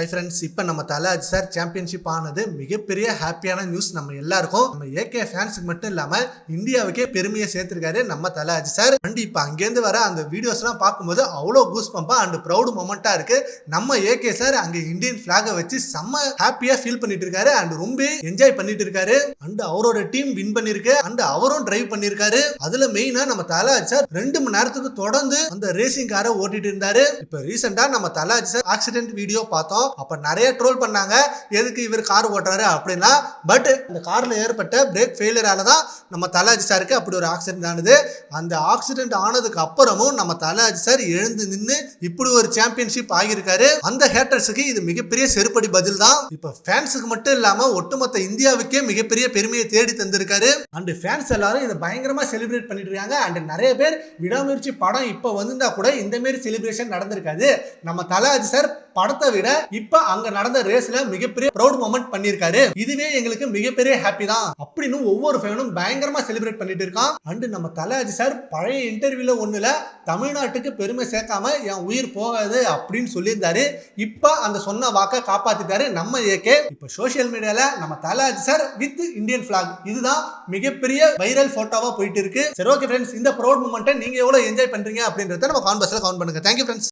Hi friends இப்போ நம்ம தலாஜ் sir championship ஆனது மிகப்பெரிய ஹாப்பியான நியூஸ் நம்ம எல்லாருக்கும். நம்ம ஏகே ஃபேன்ஸுக்கு மட்டும் இல்லாமல் இந்தியாவுக்கே பெருமையை சேர்த்திருக்காரு நம்ம தலாஜ் சார் அண்ட் இப்போ அங்கேருந்து வர அந்த வீடியோஸ்லாம் பார்க்கும்போது அவ்வளோ கூஸ் பம்பா அண்ட் ப்ரௌட் மொமெண்ட்டாக இருக்கு. நம்ம ஏகே சார் அங்கே இந்தியன் ஃபிளாகை வச்சு செம்ம ஹாப்பியாக ஃபீல் பண்ணிட்டு இருக்காரு அண்ட் ரொம்ப என்ஜாய் பண்ணிட்டு இருக்காரு. அண்ட் அவரோட டீம் வின் பண்ணிருக்கு. அண்ட் அவரும் டிரைவ் பண்ணியிருக்காரு அதில் மெயினாக நம்ம தலாஜ் சார் ரெண்டு மணி நேரத்துக்கு தொடர்ந்து அந்த ரேசிங் காரை ஓட்டிட்டு இருந்தாரு. இப்போ ரீசெண்டாக நம்ம தலாஜ் சார் ஆக்சிடென்ட் வீடியோ பார்த்தோம். அப்போ நிறைய ட்ரோல் பண்ணாங்க. எதுக்கு இவர் கார் ஓட்டுறாரு அப்படின்னா பட் இந்த கார்ல ஏற்பட்ட பிரேக் ஃபெயிலியரால தான் நம்ம தலாஜி சாருக்கு அப்படி ஒரு ஆக்சிடென்ட் ஆனது. அந்த ஆக்சிடென்ட் ஆனதுக்கு அப்புறமும் நம்ம தலாஜி சார் எழுந்து நின்று இப்படி ஒரு சாம்பியன்ஷிப் ஆகியிருக்காரு. அந்த ஹேட்டர்ஸுக்கு இது மிகப்பெரிய செருப்படி பதில் தான். இப்ப ஃபேன்ஸுக்கு மட்டும் இல்லாம ஒட்டுமொத்த இந்தியாவுக்கே மிகப்பெரிய பெருமையை தேடி தந்திருக்காரு. அண்ட் ஃபேன்ஸ் எல்லாரும் இதை பயங்கரமா செலிப்ரேட் பண்ணிட்டு இருக்காங்க. அண்ட் நிறைய பேர் விடாமுயற்சி படம் இப்ப வந்திருந்தா கூட இந்த மாதிரி செலிப்ரேஷன் நடந்திருக்காது. நம்ம தலாஜி சார் படத்தை விட இப்ப அங்க நடந்த ரேஸ்ல மிகப்பெரிய ப்ரௌட் மூமெண்ட் பண்ணிருக்காரு. இதுவே எங்களுக்கு மிகப்பெரிய ஹாப்பி தான். அப்படின்னு ஒவ்வொரு ஃபேனும் பயங்கரமா செலிப்ரேட் பண்ணிட்டு இருக்கான். அண்ட் நம்ம தலாஜி சார் பழைய இன்டர்வியூல ஒண்ணுல தமிழ்நாட்டுக்கு பெருமை சேர்க்காம என் உயிர் போகாது அப்படின்னு சொல்லியிருந்தாரு. இப்ப அந்த சொன்ன வாக்கை காப்பாத்திட்டாரு நம்ம ஏகே இப்ப சோசியல் மீடியால நம்ம Thalaji sir with Indian flag இதுதான் மிகப்பெரிய வைரல் போட்டோவா போயிட்டு இருக்கு. சரி ஓகே ஃப்ரெண்ட்ஸ் இந்த ப்ரௌட் மூமெண்ட்டை நீங்க எவ்வளவு என்ஜாய் பண்றீங்க அப்படின்றத நம்ம கான்பர்ஸ்ல கவுண்ட் பண்ணுங்க. Thank you friends